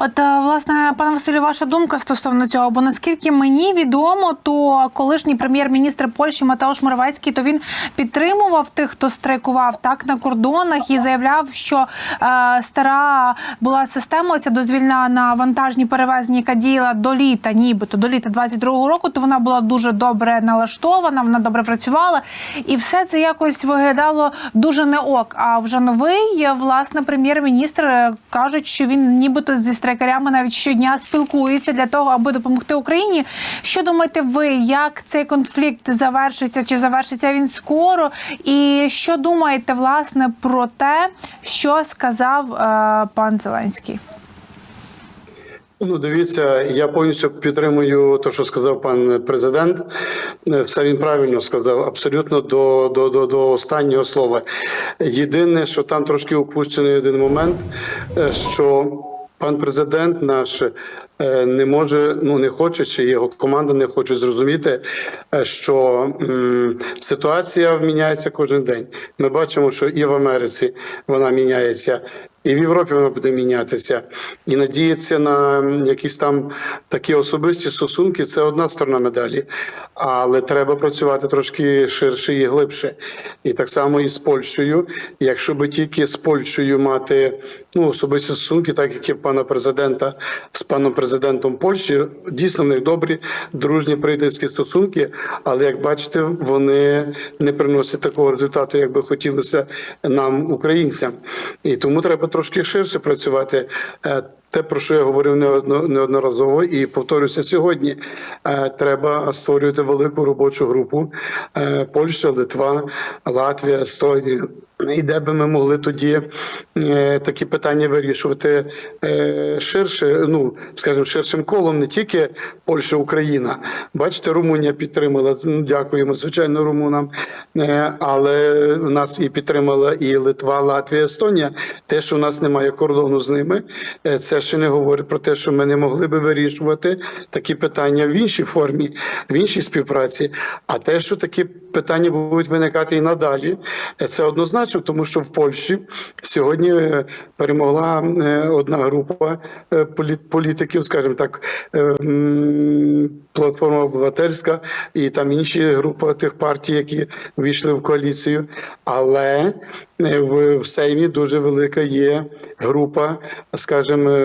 От е, власне, пане Василю, ваша думка стосовно цього? Бо наскільки мені відомо, то колишній прем'єр-міністр Польщі Матеуш Моравецький, то він підтримував тих, хто страйкував так на кордонах, і заявляв, що е, стара була система, ця дозвільна на вантажні перевезення, яка діяла до літа, нібито до літа 22-го року, то вона була дуже добре налаштована, вона добре працювала, і все це якось виглядало дуже не ок. А вже новий власне прем'єр-міністр е, кажуть, що він нібито зі страйкарями навіть щодня спілкується для того, аби допомогти Україні. Що думаєте ви, як цей конфлікт завершиться? Чи завершиться він скоро? І що думаєте власне про те, що сказав е, пан Зеленський? Ну, дивіться, я повністю підтримую те, що сказав пан президент. Е, Все він правильно сказав, абсолютно до, до, до, до останнього слова. Єдине, що там трошки упущений один момент, е, що пан президент наш е, не може, ну не хоче, чи його команда не хоче зрозуміти, е, що ситуація міняється кожен день. Ми бачимо, що і в Америці вона міняється. І в Європі вона буде мінятися, і надіятися на якісь там такі особисті стосунки це одна сторона медалі. Але треба працювати трошки ширше і глибше. І так само і з Польщею. Якщо би тільки з Польщею мати ну, особисті стосунки, так як і в пана президента з паном президентом Польщі, дійсно в них добрі, дружні приятельські стосунки. Але як бачите, вони не приносять такого результату, як би хотілося нам, українцям. І тому треба трошки ширше працювати. Те, про що я говорив неодноразово, і повторюся сьогодні. е, Треба створювати велику робочу групу е, Польща, Литва, Латвія, Естонія. І де би ми могли тоді е, такі питання вирішувати ширше, ну скажімо, ширшим колом, не тільки Польща, Україна. Бачите, Румунія підтримала. ну, Дякуємо, звичайно, румунам. Але нас і підтримала і Литва, Латвія, Естонія. Те, що у нас немає кордону з ними, е, ще не говорить про те, що ми не могли би вирішувати такі питання в іншій формі, в іншій співпраці. А те, що такі питання будуть виникати і надалі, е, це однозначно, тому що в Польщі сьогодні е, перемогла е, одна група політиків, скажімо так, платформа обивательська і там інші групи тих партій, які війшли в коаліцію. Але в Сеймі дуже велика є група, скажімо,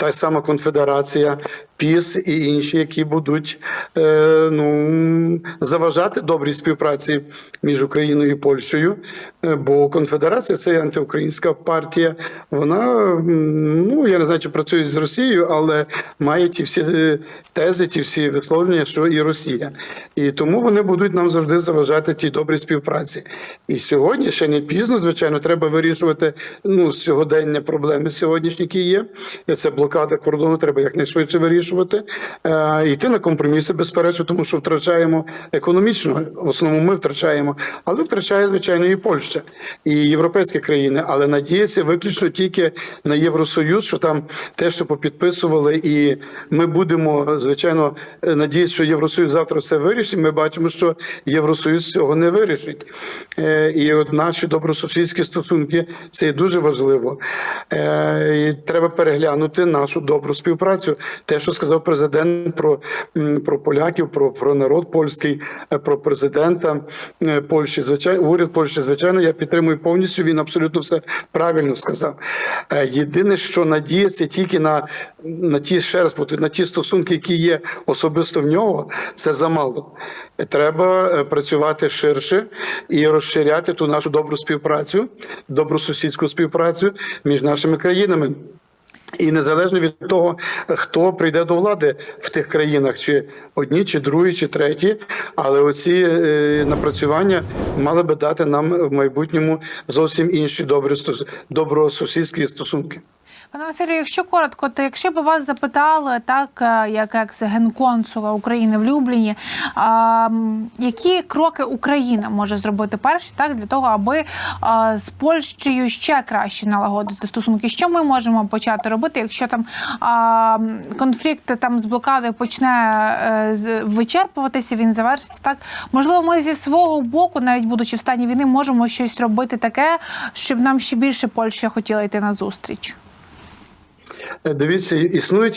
та сама конфедерація. ПІС і інші, які будуть е, ну, заважати добрій співпраці між Україною і Польщею. Е, бо конфедерація це антиукраїнська партія. Вона ну я не знаю, чи працює з Росією, але має ті всі е, тези, ті всі висловлення, що і Росія. І тому вони будуть нам завжди заважати тій добрій співпраці. І сьогодні ще не пізно, звичайно, треба вирішувати ну, сьогодення проблеми сьогоднішні, які є. Це блокада кордону, треба якнайшвидше вирішувати. Е, йти на компроміси, безперечно, тому що втрачаємо економічно. В основному ми втрачаємо, але втрачає, звичайно, і Польща, і європейські країни. Але надіється виключно тільки на Євросоюз, що там те, що попідписували, і ми будемо, звичайно, е, надіятися, що Євросоюз завтра все вирішить. Ми бачимо, що Євросоюз цього не вирішить. Е, І от наші добросусідські стосунки це є дуже важливо. Е, І треба переглянути нашу добру співпрацю. Те, що сказав президент про, про поляків, про, про народ польський, е, про президента Польщі. Звичайно, уряд Польщі, звичайно, я підтримую повністю. Він абсолютно все правильно сказав. Єдине, що надіється тільки на, на ті ще раз на ті стосунки, які є особисто в нього, це замало. Треба працювати ширше і розширяти ту нашу добру співпрацю, добру сусідську співпрацю між нашими країнами. І незалежно від того, хто прийде до влади в тих країнах, чи одні, чи другі, чи треті, але оці е, напрацювання мали би дати нам в майбутньому зовсім інші добрі добросусідські стосунки. Пане Василю, якщо коротко, то якщо б вас запитали, так е, як екс-генконсула України в Любліні, а, які кроки Україна може зробити перші, так для того, аби а, з Польщею ще краще налагодити стосунки? Що ми можемо почати робити, якщо там а, конфлікт там з блокадою почне е, з- вичерпуватися, він завершиться так? Можливо, ми зі свого боку, навіть будучи в стані війни, можемо щось робити таке, щоб нам ще більше Польща хотіла йти на зустріч. Е, Дивіться, існують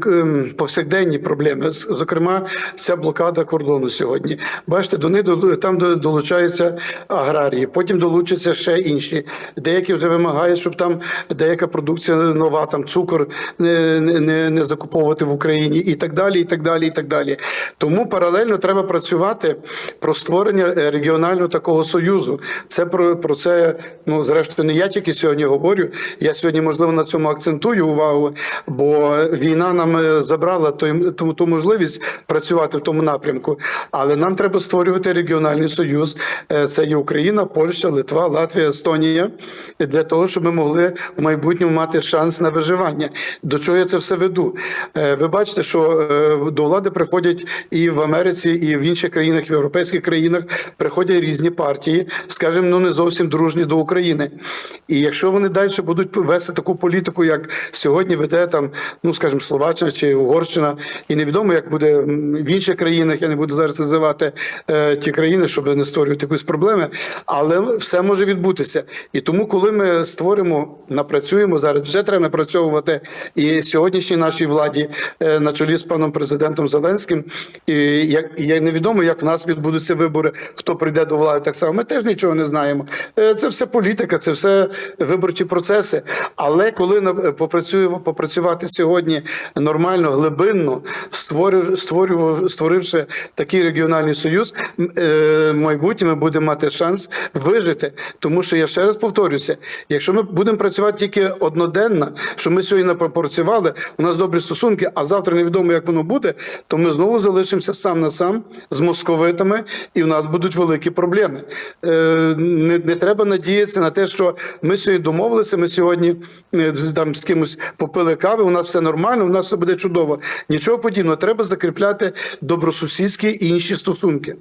к- ем, повсякденні проблеми. Зокрема, ця блокада кордону сьогодні. Бачите, до них там долучаються аграрії, потім долучаться ще інші. Деякі вже вимагають, щоб там деяка продукція нова, там цукор не, не, не, не закуповувати в Україні, і так далі, і так далі, і так далі. Тому паралельно треба працювати про створення е, регіонального такого союзу. Це про, про це, ну зрештою, не я тільки сьогодні говорю. Я сьогодні, можливо, на цьому акцентую увагу, бо війна нам е, забрала той, ту, ту можливість працювати в тому напрямку. Але нам треба створювати регіональний союз. Е, Це є Україна, Польща, Литва, Латвія, Естонія, для того, щоб ми могли в майбутньому мати шанс на виживання. До чого я це все веду? Е, Ви бачите, що до влади приходять і в Америці, і в інших країнах, і в європейських країнах приходять різні партії, скажімо, ну не зовсім дружні до України. І якщо вони далі будуть вести таку політику, як сьогодні веде там, ну скажімо, Словаччина чи Угорщина, і невідомо, як буде в інших країнах, я не буду зараз називати е, ті країни, щоб не створювати якісь проблеми, але все може відбутися. І тому, коли ми створимо, напрацюємо зараз, вже треба напрацьовувати і сьогоднішній нашій владі е, на чолі з паном президентом Зеленським. І як як невідомо, як в нас відбудуться вибори, хто прийде до влади, так само. Ми теж нічого не знаємо. Е, Це все політика, це все виборчі процеси. Але коли на- попрацюємо попрацювати сьогодні нормально, глибинно, створював, створивши такий регіональний союз, е, в ми будемо мати шанс вижити. Тому що я ще раз повторюся: якщо ми будемо працювати тільки одноденно, що ми сьогодні напрацювали, у нас добрі стосунки, а завтра невідомо, як воно буде, то ми знову залишимося сам на сам з московитами, і в нас будуть великі проблеми. Е, не, не треба надіятися на те, що ми сьогодні домовилися. Ми сьогодні е, там з кимось попили кави. У нас все нормально, у нас все буде чудово. Нічого подібного. Треба закріпляти добросусідські і інші стосунки.